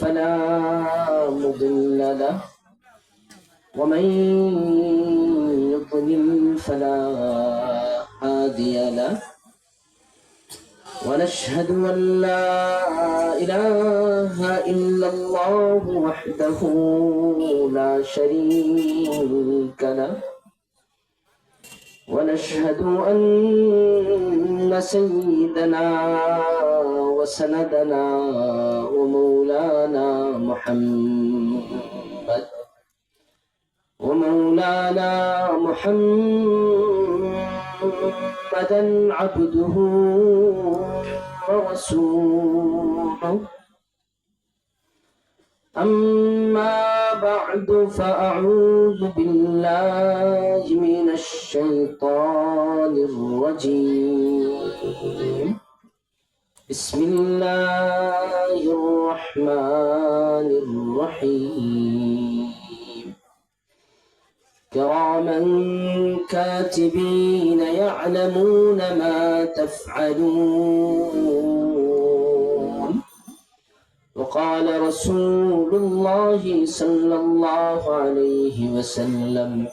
فلا مضل له. ومن يضلل فلا هادي له. ونشهد أن لا إله إلا الله وحده لا شريك له. ونشهد أن سيدنا وسندنا ومولانا محمد ومولانا محمدا عبده ورسوله. أما بعد فأعوذ بالله من الشيطان الرجيم. بسم الله الرحمن الرحيم. كراما كاتبين يعلمون ما تفعلون. وقال رسول الله صلى الله عليه وسلم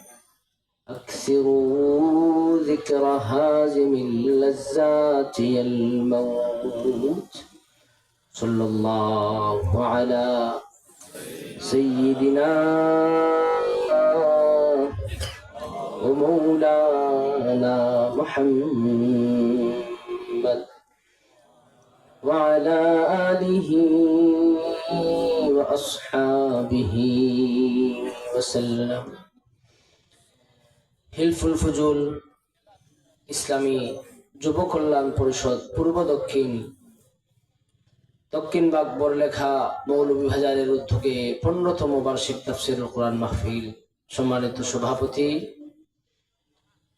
أكثروا ذكر هازم اللذات الموت صلى الله على سيدنا ومولانا محمد وعلى آله وأصحابه وسلم. হিলফুল ফুজুল ইসলামী যুব কল্যাণ পরিষদ পূর্ব দক্ষিণ দক্ষিণ বাগ বড়লেখা মৌলভীবাজারের উদ্যোগে পনেরোতম বার্ষিক তাফসিরুল কোরআন মাহফিল সম্মানিত সভাপতি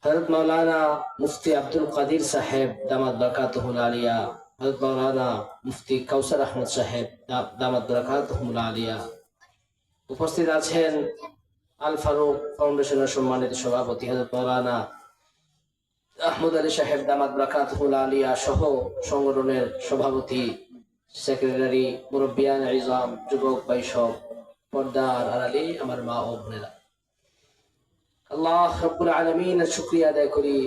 হজরত মৌলানা মুফতি আব্দুল কাদির সাহেব দামাদ বরকাতহুল আলিয়া হজরত মৌলানা মুফতি কাউসার আহমদ সাহেব দামাদ বরকাতহুল আলিয়া। উপস্থিত আছেন আল ফারুক ফাউন্ডেশনের সম্মানিত সভাপতি হজরত মৌলানা আহমদ আলী সাহেব দামাদ বরকাতহুল আলিয়া সহ সংগঠনের সভাপতি, সেক্রেটারি মুরব্বিয়ান ইজাম, যুবক বৈষব পর্দার আড়ালে আমার মা ও বোনেরা। আল্লাহ রব্বুল আলমিনের শুক্রিয়া আদায় করি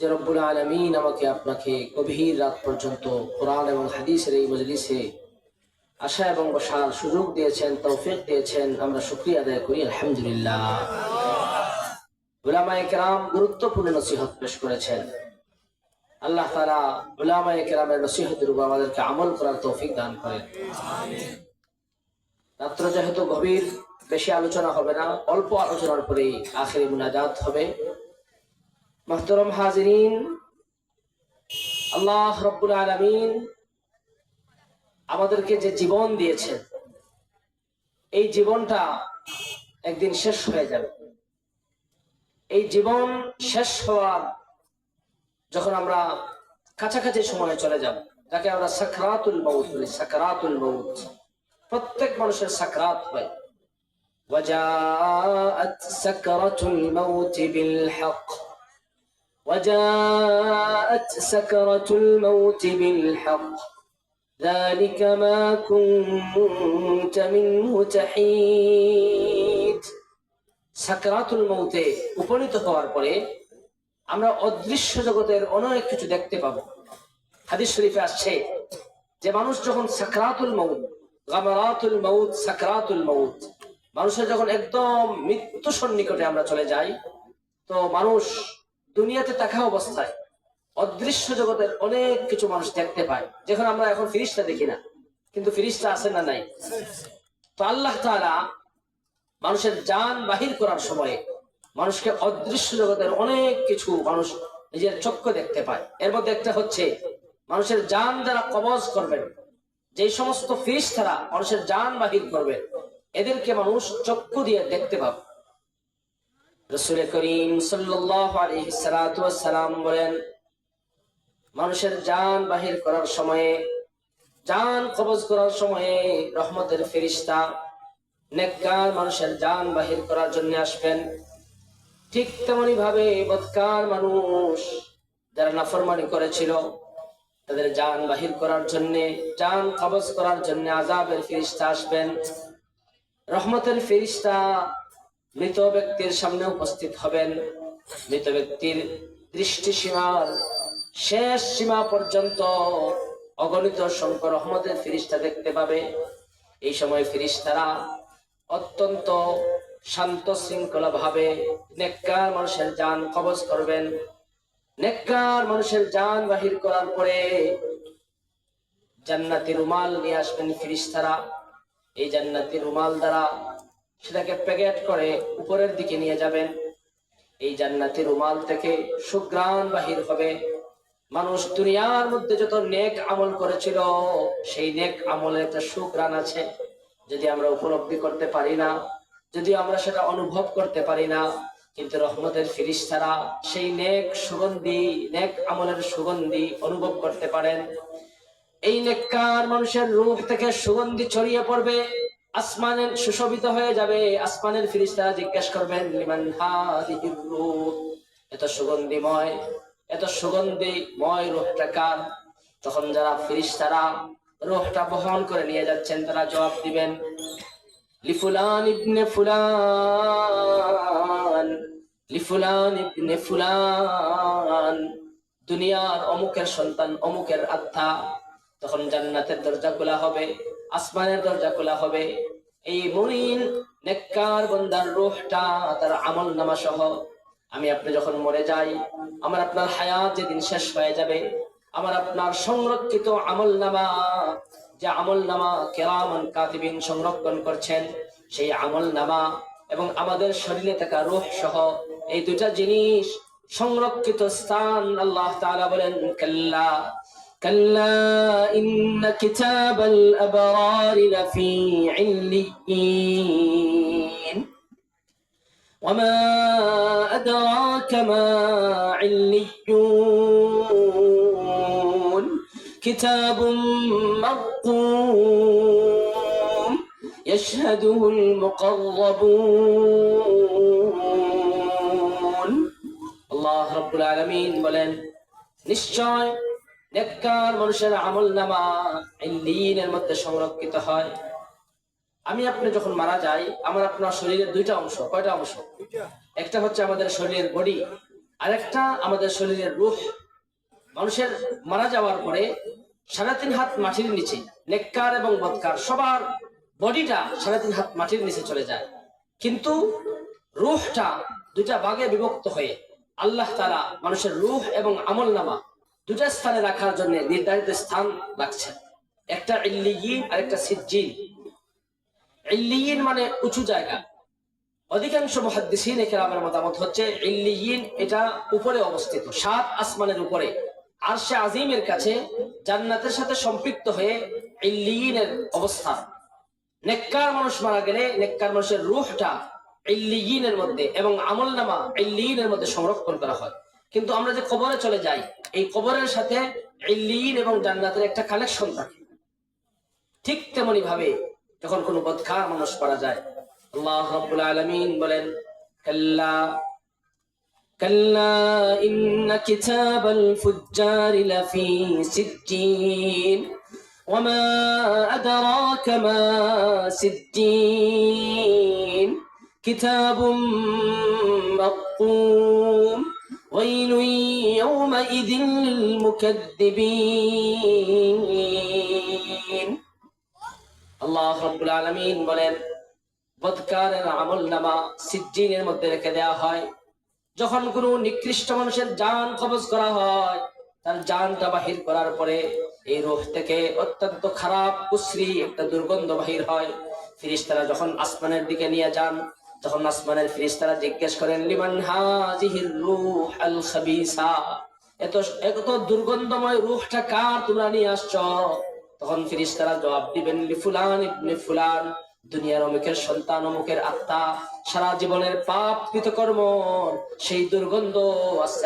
যে রব্বুল আলমিন আমাকে আপনাকে গভীর রাত পর্যন্ত কোরআন এবং হাদিসের এই মজলিসে আশা এবং বসার সুযোগ দিয়েছেন, তৌফিক দিয়েছেন। আমরা শুক্রিয়া আদায় করি, আলহামদুলিল্লাহ। কেরাম গুরুত্বপূর্ণ নসিহত পেশ করেছেন। আল্লাহ তারা উলামায়ে কেরামের নসিহতের উপর আমাদেরকে আমল করার তৌফিক দান করেন। রাত্র যেহেতু গভীর, বেশি আলোচনা হবে না, অল্প আলোচনার পরেই আখেরি মুনাজাত হবে। মাহতরম হাজরিন, আল্লাহ রব্বুল আলমিন আমাদেরকে যে জীবন দিয়েছেন এই জীবনটা একদিন শেষ হয়ে যাবে এই জীবন শেষ হওয়ার যখন আমরা কাছাকাছি সময়ে চলে যাব তাকে আমরা সাকরাতুল মৌত বলি সাকরাতুল মৌত প্রত্যেক মানুষের সাকরাত হয় وجاءت سكرة الموت بالحق وجاءت سكرة الموت بالحق ذلك ما كنت منه تحيد সাকরাতুল মৌতে উপনীত হওয়ার পরে আমরা অদৃশ্য জগতের অনেক কিছু দেখতে পাবো হাদিস শরীফে আসছে যে মানুষ যখন সাকরাতুল মৌত গামারাতুল মৌত সাকরাতুল মৌত মানুষের যখন একদম মৃত্যু সন্নিকটে আমরা চলে যাই তো মানুষ দুনিয়াতে থাকা অবস্থায় অদৃশ্য জগতের অনেক কিছু মানুষ দেখতে পায়, যখন আমরা এখন ফিরিস্তা দেখি না, কিন্তু ফিরিস্তা আছে না নাই। তো আল্লাহ তাআলা মানুষের যান বাহির করার সময়ে মানুষকে অদৃশ্য জগতের অনেক কিছু মানুষ নিজের চক্ষু দেখতে পায়। এর মধ্যে একটা হচ্ছে, মানুষের যান যারা কবজ করবেন যে সমস্ত ফিরিস্তারা মানুষের যান বাহির করবেন, এদেরকে মানুষ চক্ষু দিয়ে দেখতে পাবে। রসুল করিম সাল্লাম বলেন মানুষের যান বাহির করার সময়ে যান কবজ করার সময়ে রহমতের ফেরিস্তা, নেককার মানুষের যান বাহির করার জন্য আসবেন। ঠিক তেমনি ভাবে বৎকার মানুষ যারা নাফরমানি করেছিল, তাদের যান বাহির করার জন্য যান কবজ করার জন্য আজাবের ফিরিস্তা আসবেন। রহমতের ফিরিস্তা মৃত ব্যক্তির সামনে উপস্থিত হবেন। মৃত ব্যক্তির দৃষ্টি সীমার শেষ সীমা পর্যন্ত অগণিত শঙ্কর রহমতের ফিরিস্তা দেখতে পাবে। এই সময় ফিরিস্তারা অত্যন্ত শান্ত শৃঙ্খলা ভাবে নেককার মানুষের যান কবজ করবেন। নেককার মানুষের যান বাহির করার পরে জান্নাতি রুমাল নিয়ে আসবেন ফিরিস্তারা। এই জান্নাতি রুমাল দ্বারা সেটাকে প্যাকেট করে উপরের দিকে নিয়ে যাবেন। এই জান্নাতি রুমাল থেকে সুগ্রাণ বাহির হবে। মানুষ দুনিয়ার মধ্যে যত নেক আমল করেছিল, সেই নেক আমলের একটা সুগ্রাণ আছে। যদি আমরা উপলব্ধি করতে পারি না, যদি আমরা সেটা অনুভব করতে পারি না, কিন্তু রহমতের ফিরিস্তারা সেই নেক সুগন্ধি, নেক আমলের সুগন্ধি অনুভব করতে পারেন। এই নেককার মানুষের রূপ থেকে সুগন্ধি ছড়িয়ে পড়বে, আসমানের সুশোভিত হয়ে যাবে। আসমানের ফিরিস্তারা জিজ্ঞেস করবেন এত সুগন্ধিময় এত সুগন্ধিময় রূপটা কার? তখন যারা ফিরিস তারা রূহটা বহন করে নিয়ে যাচ্ছেন, তারা জবাব দিবেন, লিফুলান ইবনে ফুলান, লিফুলান ইবনে ফুলান, দুনিয়ার অমুকের সন্তান, অমুকের আত্মা। তখন জান্নাতের দরজা খোলা হবে, আসমানের দরজা খোলা হবে। এই মরিন নেককার বন্দার রূহটা, তার আমল নামা সহ আমি আপনি যখন মরে যাই, আমার আপনার হায়াত যেদিন শেষ হয়ে যাবে, আমার আপনার সংরক্ষিত আমল নামা যে আমল নামা কেরামন কাতিবিন সংরক্ষণ করছেন, সেই আমল নামা এবং আমাদের শরীরে থাকা রোহ সহ এই দুটা জিনিস সংরক্ষিত স্থান আল্লাহ তাআলা বলেন, কাল্লা কাল্লা ইন্ন কিতাবাল আবরার লাফি ইল্লিয়িন وما أدراك ما عليون كتاب مرقوم يشهده المقربون الله رب العالمين বলেন নিশ্চয় নেককার মানুষের আমল নামা ইল্লিনের মধ্যে সংরক্ষিত হয় আমি আপনি যখন মারা যাই, আমার আপনার শরীরের দুইটা অংশ, কয়টা অংশ? একটা হচ্ছে আমাদের শরীরের বডি আরেকটা আমাদের শরীরের রূহ। মানুষের মারা যাওয়ার পরে সাড়ে তিন হাত মাটির নিচে, নেককার এবং বদকার, সবার বডিটা সাড়ে তিন হাত মাটির নিচে চলে যায়। কিন্তু রুহটা দুটা ভাগে বিভক্ত হয়ে আল্লাহ তারা মানুষের রুহ এবং আমল নামা দুটা স্থানে রাখার জন্য নির্ধারিত স্থান রাখছেন। একটা ইল্লিয়িন আর একটা সিজ্জিন। ইল্লিয়িন মানে উঁচু জায়গা। অধিকাংশ মহাদ্দিসিন কেরামের মতামত হচ্ছে ইল্লিয়িন এটা উপরে অবস্থিত, সাত আসমানের উপরে। আর সে আজিমের কাছে জান্নাতের সাথে সম্পৃক্ত হয়ে ইল্লিয়িনের অবস্থান। নেককার মানুষ মারা গেলে নেককার মানুষের রুহটা ইল্লিয়িনের মধ্যে এবং আমল নামা ইল্লিয়িনের মধ্যে সংরক্ষণ করা হয়। কিন্তু আমরা যে কবরে চলে যাই, এই কবরের সাথে ইল্লিয়িন এবং জান্নাতের একটা কানেকশন থাকে। ঠিক তেমনি ভাবে যখন কোনো বদখার মানুষ মারা যায় আল্লাহ রাব্বুল আলামিন বলেন কাল্লা كلا إن كتاب الفجار لفي سجين وما أدراك ما سجين كتاب مرقوم ويل يومئذ للمكذبين আল্লাহ রব্বুল আলমিন বলেন, বদকারের আমল নামা সিজ্জিনের মধ্যে রেখে দেওয়া হয়। যখন কোনো নিকৃষ্ট মানুষের জান কবজ করা হয়, তার জানটা বাহির করার পরে এই রোহ থেকে অত্যন্ত খারাপ, কুশ্রী একটা দুর্গন্ধ বাহির হয়। ফিরিস্তারা যখন আসমানের দিকে নিয়ে যান, তখন আসমানের ফিরিস্তারা জিজ্ঞেস করেন, লিমান হাজিহির রূহ আল খাবিসা এত এত দুর্গন্ধময় রূহটা কার তোমরা নিয়ে আসছো? তখন ফিরিস্তারা জবাব দিবেন লিফুলান ইবনে ফুলান, দুনিয়ার অমুকের সন্তান, অমুকের আত্মা, সারা জীবনের পাপ কৃতকর্ম, সেই দুর্গন্ধ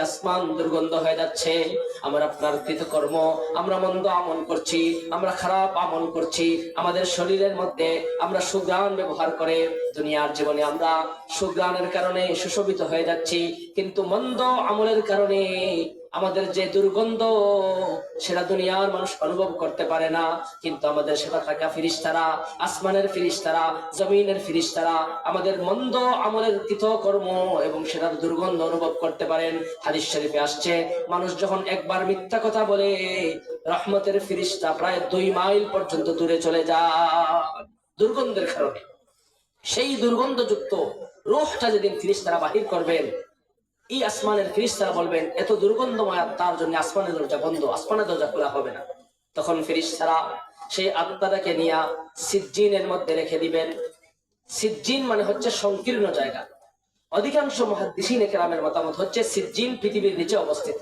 আসমান দুর্গন্ধ হয়ে যাচ্ছে। আমরা আপনার কৃতকর্ম, আমরা মন্দ আমল করছি, আমরা খারাপ আমল করছি, আমাদের শরীরের মধ্যে আমরা সুগ্রাণ ব্যবহার করে দুনিয়ার জীবনে আমরা সুগ্রাণের কারণে সুশোভিত হয়ে যাচ্ছি, কিন্তু মন্দ আমলের কারণে আমাদের যে দুর্গন্ধ, সেটা দুনিয়ার মানুষ অনুভব করতে পারে না। কিন্তু আমাদের সেটা থাকা ফিরিস্তারা, আসমানের ফিরিস্তারা, জমিনের ফিরিস্তারা, আমাদের মন্দ আমলের কৃত কর্ম এবং সেটার দুর্গন্ধ অনুভব করতে পারেন। হাদিস শরীফে আসছে, মানুষ যখন একবার মিথ্যা কথা বলে, রহমতের ফিরিস্তা প্রায় দুই মাইল পর্যন্ত দূরে চলে যায়। দুর্গন্ধের কারণে। সেই দুর্গন্ধযুক্ত রোহটা যেদিন ফিরিস্তারা বাহির করবেন এই আসমানের ফিরিস্তারা বলবেন, এত দুর্গন্ধময়, তার জন্য আসমানের দরজা বন্ধ, আসমানের দরজা খোলা হবে না। তখন ফিরিস্তারা সেই আত্মাটাকে নিয়ে সিজ্জিনের মধ্যে রেখে দিবেন। সিজ্জিন মানে হচ্ছে সংকীর্ণ জায়গা। অধিকাংশ মহাদিসিন একরামের মতামত হচ্ছে সিজ্জিন পৃথিবীর নিচে অবস্থিত।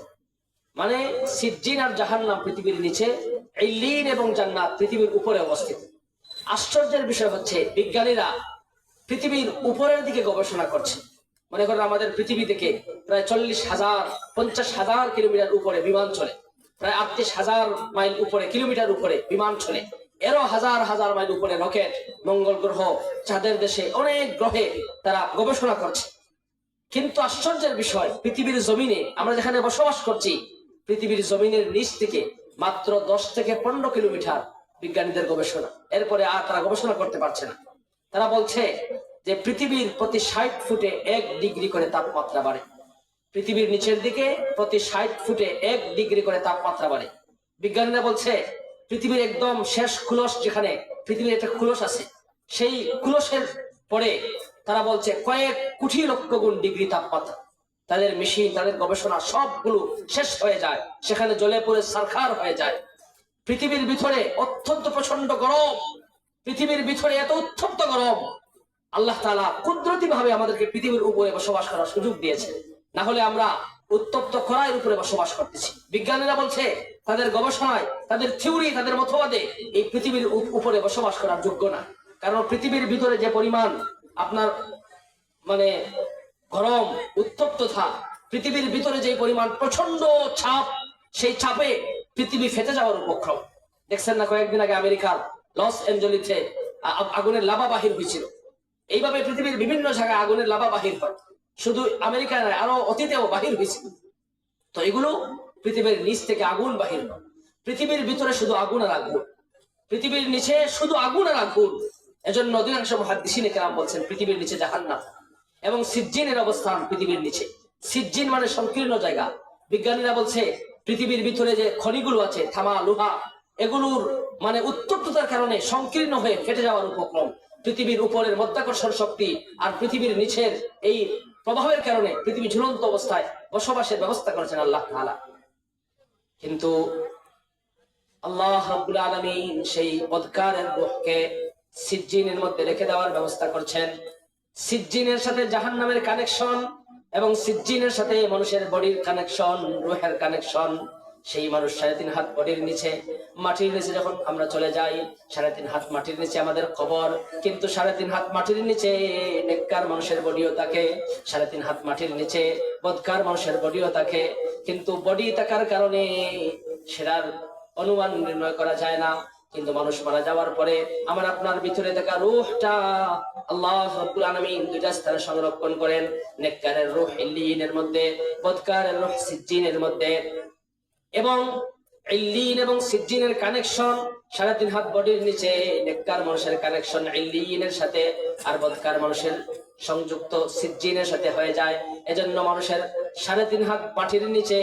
মানে সিজ্জিন আর জাহান্নাম পৃথিবীর নিচে, ইল্লিন এবং জান্নাত পৃথিবীর উপরে অবস্থিত। আশ্চর্যের বিষয় হচ্ছে, বিজ্ঞানীরা পৃথিবীর উপরের দিকে গবেষণা করছে। মনে করেন আমাদের পৃথিবী থেকে প্রায় চল্লিশ হাজার, পঞ্চাশ হাজার কিলোমিটার উপরে বিমান চলে। প্রায় আটত্রিশ হাজার মাইল উপরে, কিলোমিটার উপরে বিমান চলে। এরও হাজার হাজার মাইল উপরে রকেট, মঙ্গল গ্রহ চাঁদের দেশে অনেক গ্রহে তারা গবেষণা করছে। কিন্তু আশ্চর্যের বিষয়, পৃথিবীর জমিনে আমরা যেখানে বসবাস করছি, পৃথিবীর জমিনের নিচ থেকে মাত্র দশ থেকে পনেরো কিলোমিটার বিজ্ঞানীদের গবেষণা। এরপরে আর তারা গবেষণা করতে পারছে না। তারা বলছে যে পৃথিবীর প্রতি ষাট ফুটে এক ডিগ্রি করে তাপমাত্রা বাড়ে। পৃথিবীর নিচের দিকে প্রতি ষাট ফুটে এক ডিগ্রি করে তাপমাত্রা বাড়ে। বিজ্ঞানীরা বলছে, পৃথিবীর একদম শেষ খুলস যেখানে পৃথিবীর একটা খুলস আছে, সেই খুলসের পরে তারা বলছে কয়েক কোটি লক্ষ গুণ ডিগ্রি তাপমাত্রা। তাদের মেশিন, তাদের গবেষণা সবগুলো শেষ হয়ে যায়। সেখানে জলে পড়ে সারখার হয়ে যায়। পৃথিবীর ভিতরে অত্যন্ত প্রচণ্ড গরম। পৃথিবীর ভিতরে এত উত্তপ্ত গরম আল্লাহ তালা কুদরতি ভাবে আমাদেরকে পৃথিবীর উপরে বসবাস করার সুযোগ দিয়েছে। না হলে আমরা উত্তপ্ত খরায়ের উপরে বসবাস করতেছি। বিজ্ঞানীরা বলছে, তাদের গবেষণায়, তাদের থিওরি, তাদের মতবাদে এই পৃথিবীর উপরে বসবাস করার যোগ্য না। কারণ পৃথিবীর ভিতরে যে পরিমাণ আপনার মানে গরম উত্তপ্ততা পৃথিবীর ভিতরে যে পরিমাণ প্রচণ্ড ছাপ সেই ছাপে পৃথিবী ফেটে যাওয়ার উপক্রম। দেখছেন না কয়েকদিন আগে আমেরিকার লস এঞ্জেলিসে আ- আগুনের লাভা বাহির হয়েছিল। এইভাবে পৃথিবীর বিভিন্ন জায়গায় আগুনের লাভা বাহির হয়। শুধু আমেরিকা নয়, আরও অতীতেও বাহির হয়েছিল তো এগুলো পৃথিবীর নিচ থেকে আগুন বাহির হয়। পৃথিবীর ভিতরে শুধু আগুন আর আগুন। পৃথিবীর নিচে শুধু আগুন আর আগুন। এজন্য অধিকাংশ মহাদিসিনে কেরাম বলছেন, পৃথিবীর নিচে জাহান্নাম এবং সিজ্জিনের অবস্থান পৃথিবীর নিচে। সিজ্জিন মানে সংকীর্ণ জায়গা। বিজ্ঞানীরা বলছে, পৃথিবীর ভিতরে যে খনিগুলো আছে, থামা, লোহা, এগুলোর মানে উত্তপ্ততার কারণে সংকীর্ণ হয়ে ফেটে যাওয়ার উপক্রম। পৃথিবীর উপরের মধ্যাকর্ষণ শক্তি আর পৃথিবীর নিচের এই প্রভাবের কারণে পৃথিবী ঝুলন্ত অবস্থায় বসবাসের ব্যবস্থা করেছেন আল্লাহ কিন্তু আল্লাহ রাব্বুল আলামিন সেই বদকারের রূহকে সিজ্জিনের মধ্যে রেখে দেওয়ার ব্যবস্থা করছেন। সিজ্জিনের সাথে জাহান্নামের কানেকশন এবং সিজ্জিনের সাথে মানুষের বডির কানেকশন রুহের কানেকশন সেই মানুষ সাড়ে তিন হাত বডির নিচে, মাটির নিচে যখন আমরা চলে যাই, সাড়ে তিন হাত মাটির নিচে আমাদের কবর। কিন্তু সাড়ে তিন হাত মাটির নিচে নেককার মানুষের বডিও থাকে সাড়ে তিন হাত মাটির নিচে বদকার মানুষের বডিও থাকে কিন্তু বডি থাকার কারণে সেটার অনুমান নির্ণয় করা যায় না। কিন্তু মানুষ মারা যাওয়ার পরে আমার আপনার ভিতরে থাকা রূহটা আল্লাহ রাব্বুল আলামিন দুইটা স্থানে সংরক্ষণ করেন। নেককারের রূহ ইল্লিনের মধ্যে, বদকারের রূহ সিজ্জিনের মধ্যে। এবং ইল্লিন এবং সিজ্জিনের কানেকশন সাড়ে তিন হাত বডির নিচে নেককার মানুষের কানেকশন ইল্লিনের সাথে আর বদকার মানুষের সংযুক্ত সিজ্জিনের সাথে হয়ে যায়। এজন্য মানুষের সাড়ে তিন হাত মাটির নিচে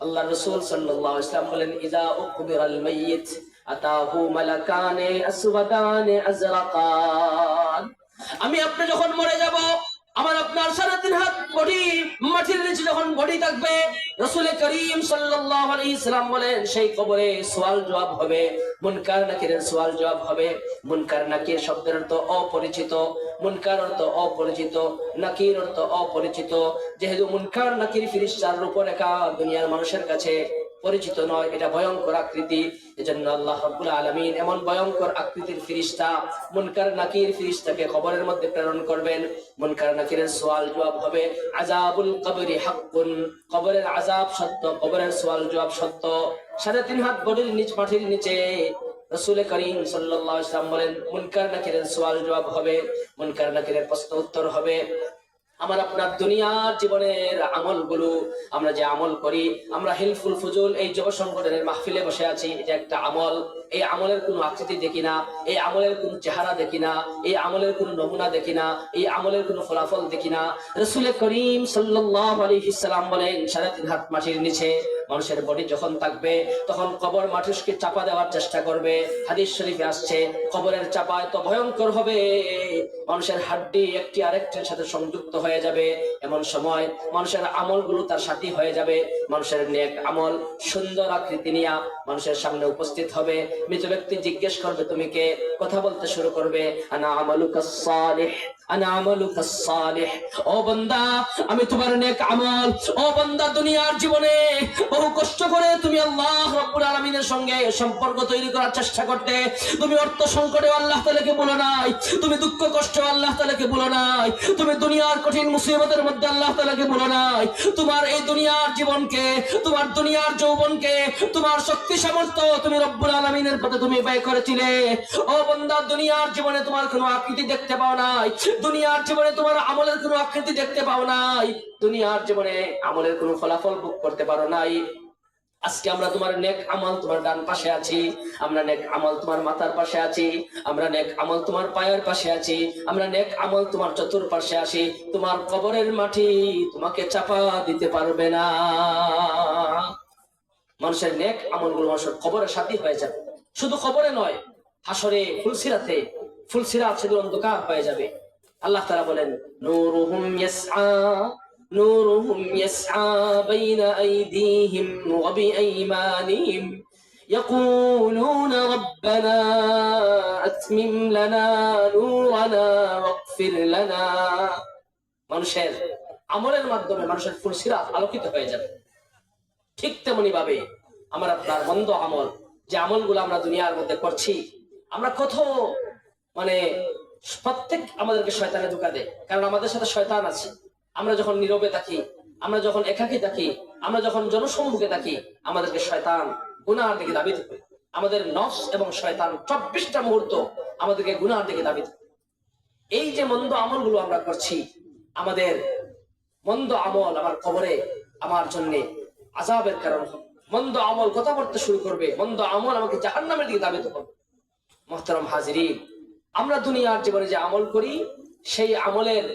আল্লাহ রসুল সাল্লাল্লাহু আলাইহি ওয়াসাল্লাম বলেন ইযা উকবিরাল মাইয়িত, আতাহু মালাকানে আসওয়াদানে আজরাকান। আমি আপনি যখন মরে যাব আমার আপনার সাড়ে তিন হাত বডি, মাটির নিচে যখন বডি থাকবে রসুল করিম সাল্লাল্লাহু আলাইহি সাল্লাম বলেন, সেই কবরে সওয়াল জবাব হবে, মুনকার নাকিরের সওয়াল জবাব হবে। মুনকার নাকির শব্দের অর্থ অপরিচিত, মুনকার অর্থ অপরিচিত, নাকির অর্থ অপরিচিত। যেহেতু মুনকার নাকির ফিরিস্তার রূপরেখা দুনিয়ার মানুষের কাছে পরিচিত নয়, এটা ভয়ঙ্কর আকৃতি। এজন্য আল্লাহ রাব্বুল আলামিন এমন ভয়ঙ্কর আকৃতির ফিরিস্তা, মুনকার নাকির ফিরিস্তাকে খবরের মধ্যে প্রেরণ করবেন। মুনকার নাকিরের সওয়াল জবাব হবে, আযাবুল কবরি হাক্কুন। কবরের আযাব সত্য, কবরের সওয়াল জবাব সত্য। সাড়ে তিন হাত বডির নিচ মাটির নিচে রসুল করিম আলাইহি বলেন, মুনকার নাকিরের সওয়াল জবাব হবে, মুনকার নাকিরের প্রশ্ন উত্তর হবে। আমার আপনার দুনিয়ার জীবনের আমলগুলো আমরা যে আমল করি, আমরা হেলফুল ফুজুল এই যুব সংগঠনের মাহফিলে বসে আছি। এটা একটা আমল। এই আমলের কোনো আকৃতি দেখি না, এই আমলের কোনো চেহারা দেখি না, এই আমলের কোনো নমুনা দেখি না, এই আমলের কোনো ফলাফল দেখি না। রসুল করিম সাল্লাহ আলহিসাম বলেন, সাড়ে তিন হাত মাটির নিচে মানুষের বডি যখন থাকবে, তখন কবর মানুষকে চাপা দেওয়ার চেষ্টা করবে। হাদিস শরীফে আসছে, কবরের চাপা এত ভয়ঙ্কর হবে, মানুষের হাড্ডি একটি আরেকটির সাথে সংযুক্ত হয়ে যাবে। এমন সময় মানুষের আমলগুলো তার সাথী হয়ে যাবে। মানুষের নেক আমল, সুন্দর আকৃতি নিয়ে মানুষের সামনে উপস্থিত হবে। মৃত ব্যক্তি জিজ্ঞেস করবে, তুমি কে? কথা বলতে শুরু করবে, আনা আমালুকা সালিহ। আনা আমি তোমার নেক আমল। ও বান্দা, দুনিয়ার জীবনে বহু কষ্ট করে তুমি আল্লাহ রাব্বুল আলামিনের সঙ্গে সম্পর্ক তৈরি করার চেষ্টা করতে। তুমি অর্থ সংকটে আল্লাহ তাআলাকে বলো নাই। তুমি দুঃখ কষ্ট আল্লাহ তাআলাকে বলো নাই। তুমি দুনিয়ার কঠিন মুসিবতের মধ্যে আল্লাহ তাআলাকে বলো নাই। তোমার এই দুনিয়ার জীবনকে, তোমার দুনিয়ার যৌবনকে, তোমার শক্তি সামর্থ্য তুমি রব্বুল আলামিনের পথে তুমি ব্যয় করেছিলে। ও বান্দা, দুনিয়ার জীবনে তোমার কোনো আকৃতি দেখতে পাও নাই। দুনিয়ার জীবনে তোমার আমলের কোনো আকৃতি দেখতে পাও নাই। দুনিয়ার জীবনে আমলের কোনো ফলাফল ভোগ করতে পারো নাই। আজকে আমরা তোমার নেক আমল তোমার ডান পাশে আছি, আমরা নেক আমল তোমার মাথার পাশে আছি, আমরা নেক আমল তোমার পায়ের পাশে আছি, আমরা নেক আমল তোমার চতুর পাশে আছি, তোমার কবরের মাটি তোমাকে চাপা দিতে পারবে না। মানুষের নেক আমলগুলো মানুষের কবরের সাথী হয়ে যাবে। শুধু কবরে নয়, হাসরে, ফুলসিরাতে, ফুলসিরাত সেগুলো অন্ধকার হয়ে যাবে। আল্লাহ তারা বলেন, নূরুহুম ইয়াসআ نورهم يسعى بين أيديهم وبأيمانهم يقولون ربنا أتمم لنا نورنا واغفر لنا মানুষের আমলের মাধ্যমে মানুষের ফুলসিরাত আলোকিত হয়ে যাবে ঠিক তেমনি ভাবে আমার আপনার মন্দ আমল যে আমলগুলো আমরা দুনিয়ার মধ্যে করছি আমরা কত মানে প্রত্যেক আমাদেরকে শয়তানে ধোকা দেয় কারণ আমাদের সাথে শয়তান আছে আমরা যখন নীরবে থাকি, আমরা যখন একাকি থাকি, আমরা যখন জনসম্মুখে থাকি, আমাদেরকে শয়তান গুনার দিকে দাবিত করে আমাদের নফস এবং শয়তান চব্বিশটা মুহূর্ত আমাদেরকে গুনার দিকে করে। এই যে মন্দ আমলগুলো আমরা করছি, আমাদের মন্দ আমল আমার কবরে, আমার জন্য আজাবের কারণ। মন্দ আমল কথা বলতে শুরু করবে, মন্দ আমল আমাকে জাহান্নামের দিকে দাবিত করবে মোহতারাম হাজিরিন, আমরা দুনিয়ার জীবনে যে আমল করি, সেই আমলের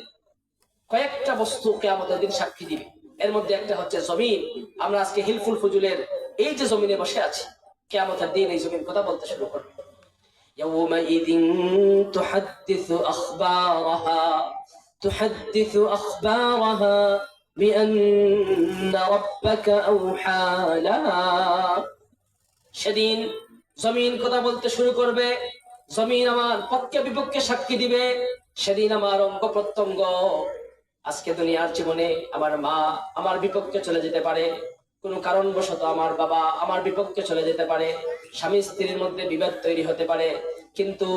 কয়েকটা বস্তুকে আমাদের দিন সাক্ষী দিবে এর মধ্যে একটা হচ্ছে জমিন আমরা আজকে হিলফুল ফজুলের এই যে জমিনে বসে আছি কেয়ামতের দিন এই জমিন কথা বলতে শুরু করবে يومئذ تحدث أخبارها تحدث أخبارها بأن ربك أوحى لها সেদিন জমিন কথা বলতে শুরু করবে জমিন আমার পক্ষে বিপক্ষে সাক্ষী দিবে সেদিন আমার অঙ্গ প্রত্যঙ্গ আজকে দুনিয়ার জীবনে আমার মা আমার বিপক্ষে চলে যেতে পারে। কোনো কারণবশত আমার বাবা আমার বিপক্ষে চলে যেতে পারে। স্বামী স্ত্রীর মধ্যে বিভেদ তৈরি হতে পারে। কিন্তু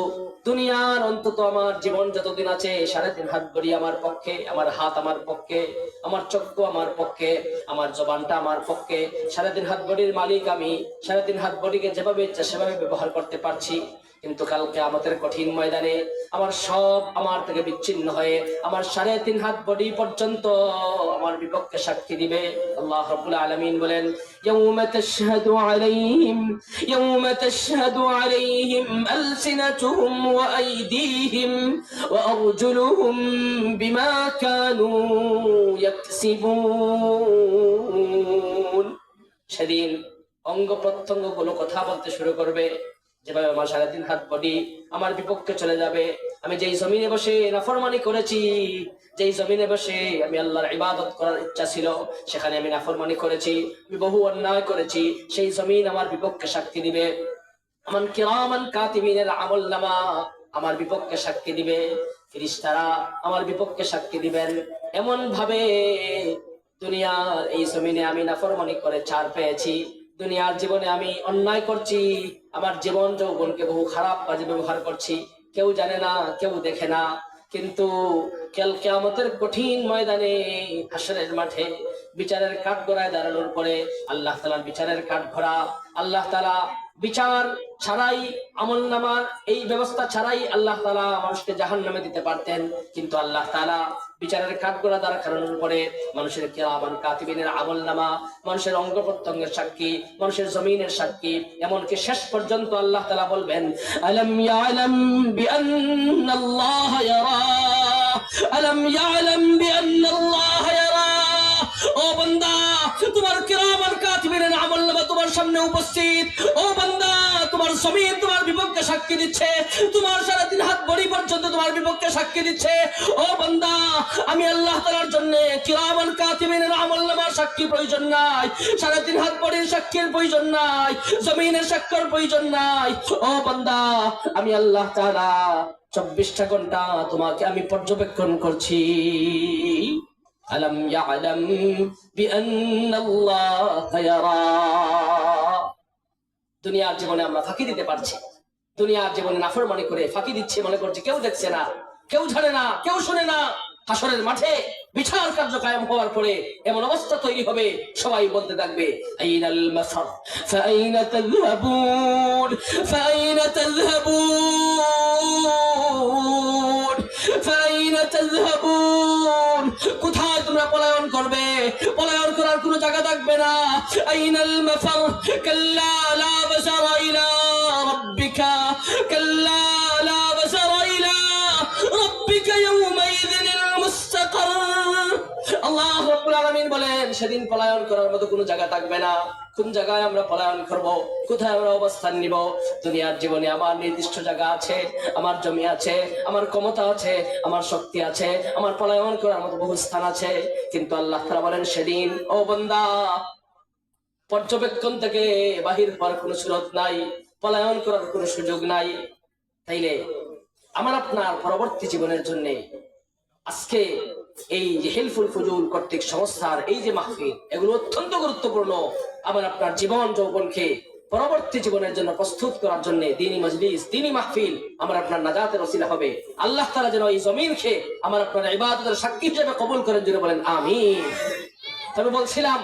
দুনিয়ার অন্তত আমার জীবন যতদিন আছে, সাড়ে তিন হাত গড়ি আমার পক্ষে, আমার হাত আমার পক্ষে, আমার চক্ষু আমার পক্ষে, আমার জবানটা আমার পক্ষে। সাড়ে তিন হাত গড়ির মালিক আমি, সাড়ে তিন হাত গড়িকে যেভাবে ইচ্ছা সেভাবে ব্যবহার করতে পারছি। কিন্তু কালকে আমাদের কঠিন ময়দানে আমার সব আমার থেকে বিচ্ছিন্ন হয়ে আমার সাড়ে তিন হাত বডি পর্যন্ত আমার বিপক্ষে সাক্ষী দিবে আল্লাহ রাব্বুল আলামিন বলেন يوم تشهد عليهم يوم تشهد عليهم ألسنتهم وأيديهم وأرجلهم بما كانوا يكسبون সেদিন অঙ্গ প্রত্যঙ্গ গুলো কথা বলতে শুরু করবে যেভাবে আমার সারাদিন হাত বডি আমার বিপক্ষে চলে যাবে। আমি যেই জমিনে বসে নাফরমানি করেছি, যেই জমিনে বসে আমি আল্লাহর ইবাদত করার ইচ্ছা ছিল, সেখানে আমি নাফরমানি করেছি, আমি বহু অন্যায় করেছি, সেই জমিন আমার বিপক্ষে সাক্ষী দিবে। আমার কিরামান কাতিবিনের আমল নামা আমার বিপক্ষে সাক্ষী দিবে। ফিরিস্তারা আমার বিপক্ষে সাক্ষী দিবেন। এমন ভাবে দুনিয়ার এই জমিনে আমি নাফরমানি করে ছাড় পেয়েছি। দুনিয়ার জীবনে আমি অন্যায় করছি, আমার জীবন যৌবনকে বহু খারাপ কাজে ব্যবহার করছি। কেউ জানে না, কেউ দেখে না। কিন্তু কেল কেয়ামতের কঠিন ময়দানে, হাসরের মাঠে বিচারের কাঠ গড়ায় দাঁড়ানোর পরে আল্লাহ তালার বিচারের কাঠ ঘোড়া আল্লাহ তালা বিচার ছাড়াই, আমল নামার এই ব্যবস্থা ছাড়াই আল্লাহ তালা মানুষকে জাহান নামে দিতে পারতেন। কিন্তু আল্লাহ তালা বিচারের কাঠগোড়া দ্বারা কারণের পরে মানুষের কেরামান কাতিবিনের আমল নামা মানুষের অঙ্গ প্রত্যঙ্গের সাক্ষী, মানুষের জমিনের সাক্ষী, এমনকি শেষ পর্যন্ত আল্লাহ তালা বলবেন, আলম ইয়ালাম বিআন্নাল্লাহ ইয়ারা আলম ইয়ালাম বিআন্নাল্লাহ ও বান্দা, তোমার কিরামান কাতিবিনের আমল তোমার সামনে উপস্থিত। ও বান্দা, তোমার জমিন তোমার বিপক্ষে সাক্ষী দিচ্ছে। তোমার সারা দিন হাত বড়ি পর্যন্ত তোমার বিপক্ষে সাক্ষী দিচ্ছে। ও বান্দা, আমি আল্লাহ তাআলার জন্য কিরামান কাতিবিনের আমল নামার সাক্ষী প্রয়োজন নাই। সারা দিন হাত বড়ির সাক্ষীর প্রয়োজন নাই, জমিনের সাক্ষর প্রয়োজন নাই। ও বান্দা, আমি আল্লাহ তাআলা চব্বিশটা ঘণ্টা তোমাকে আমি পর্যবেক্ষণ করছি। ألم يعلم بأن الله يرى দুনিয়ার জীবনে আমরা ফাঁকি দিতে পারছি দুনিয়ার জীবনে নাফরমানি করে ফাঁকি দিচ্ছে মনে করছে কেউ দেখছে না কেউ জানে না কেউ শুনে না হাসরের মাঠে বিচার কার্য কায়েম হওয়ার পরে এমন অবস্থা তৈরি হবে সবাই বলতে থাকবে আইনাল মাফার ফাইনা তাযহাবুন ফাইনা তাযহাবুন ফাইনা তাযহাবুন কোথায় তোমরা পলায়ন করবে? পলায়ন করার কোনো জায়গা থাকবে না। আইনাল মাফার কাল্লা লা বাসারা ইলা রাব্বিকা আলামিন বলেন, সেদিন পলায়ন করার মতো কোনো জায়গা থাকবে না। কোন জায়গায় আমরা পলায়ন করব? কোথায় আমরা অবস্থান নিব? দুনিয়ার জীবনে আমার নির্দিষ্ট জায়গা আছে, আমার জমি আছে, আমার ক্ষমতা আছে, আমার শক্তি আছে, আমার পলায়ন করার মতো বহু স্থান আছে। কিন্তু আল্লাহ তাআলা বলেন, সেদিন, ও বান্দা, পর্যবেক্ষণ থেকে বাহির হওয়ার কোনো সুরত নাই, পলায়ন করার কোনো সুযোগ নাই। তাইলে, আমার আপনার পরবর্তী জীবনের জন্য আজকে এই যে হেলফুল ফুজুল কর্তৃক সংস্থার এই যে মাহফিল, এগুলো অত্যন্ত গুরুত্বপূর্ণ। আমার আপনার জীবন যৌবনকে পরবর্তী জীবনের জন্য প্রস্তুত করার জন্য দিনী মজলিস, দিনী মাহফিল আমার আপনার নাজাতের ওসিলা হবে। আল্লাহ তারা যেন এই জমিনকে আমার আপনার ইবাদতের সাক্ষী হিসেবে কবুল করেন জন্য বলেন, আমিন। তবে বলছিলাম,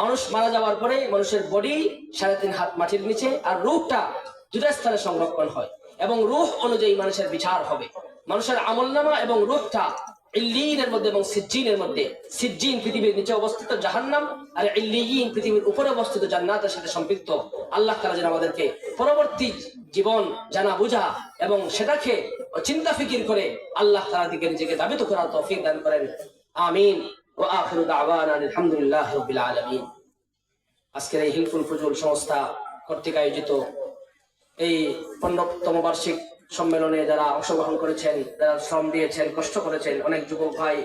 মানুষ মারা যাওয়ার পরে মানুষের বডি সাড়ে তিন হাত মাটির নিচে আর রূহটা দুটা স্থানে সংরক্ষণ হয় এবং রূহ অনুযায়ী মানুষের বিচার হবে। মানুষের আমল নামা এবং রূহটা ইল্লিনের মধ্যে এবং সিজ্জিনের মধ্যে। সিজ্জিন পৃথিবীর নিচে অবস্থিত জাহান্নাম আর ইল্লিয়িন পৃথিবীর উপরে অবস্থিত জান্নাতের সাথে সম্পৃক্ত। আল্লাহ তাআলা যেন আমাদেরকে পরবর্তী জীবন জানা, বুঝা এবং সেটাকে চিন্তা ফিকির করে আল্লাহ তাআলার দিকে নিজেকে দাবিত করার তৌফিক দান করেন। আমিন। ওয়া আখিরু দাওয়ানা আলহামদুলিল্লাহি রাব্বিল আলামিন। আজকের এই হিলফুল ফুজুল সংস্থা কর্তৃক আয়োজিত এই পনেরোতম বার্ষিক সম্মেলনে যারা অংশগ্রহণ করেছেন যারা শ্রম দিয়েছেন কষ্ট করেছেন অনেক যুবক ভাই